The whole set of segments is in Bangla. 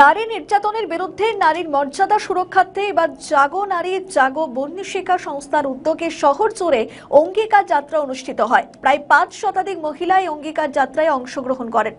নারী নির্যাতনের বিরুদ্ধে নারীর মর্যাদা সুরক্ষার্থে এবার জাগো নারী, জাগো বন্যশিকা সংস্থার উদ্যোগে শহর জুড়ে অঙ্গীকার যাত্রা অনুষ্ঠিত হয়। প্রায় পাঁচ শতাধিক মহিলা এই অঙ্গীকার যাত্রায় অংশগ্রহণ করেন।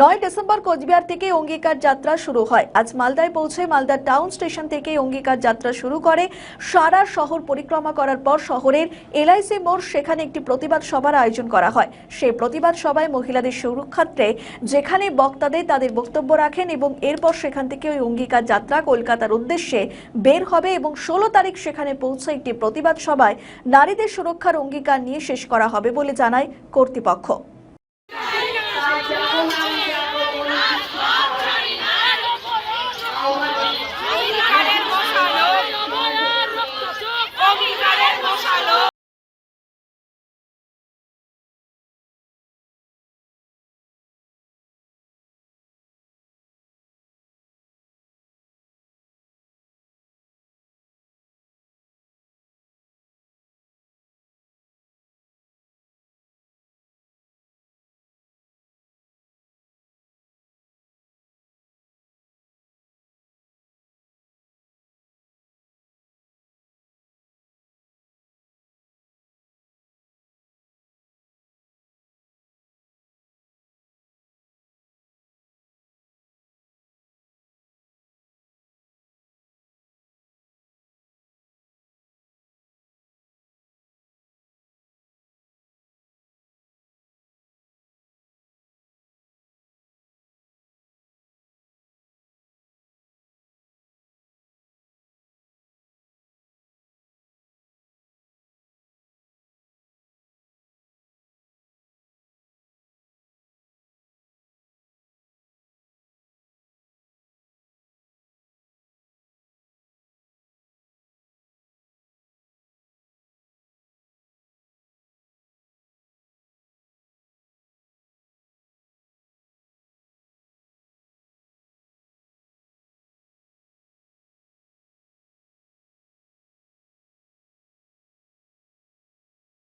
নয় ডিসেম্বর কোচবিহার থেকে অঙ্গীকার যাত্রা শুরু হয়। আজ মালদায় পৌঁছে মালদা টাউন স্টেশন থেকে অঙ্গীকার যাত্রা শুরু করে। সারা শহর পরিক্রমা করার পর শহরের এলআইসি মোড় সেখানে একটি প্রতিবাদ সভার আয়োজন করা হয়। সেই প্রতিবাদ সভায় মহিলাদের সুরক্ষার্থে যেখানে বক্তাদের তাদের বক্তব্য রাখেন এবং এরপর সেখান থেকে ওই অঙ্গীকার যাত্রা কলকাতার উদ্দেশ্যে বের হবে এবং ষোলো তারিখ সেখানে পৌঁছে একটি প্রতিবাদ সভায় নারীদের সুরক্ষার অঙ্গীকার নিয়ে শেষ করা হবে বলে জানায় কর্তৃপক্ষ।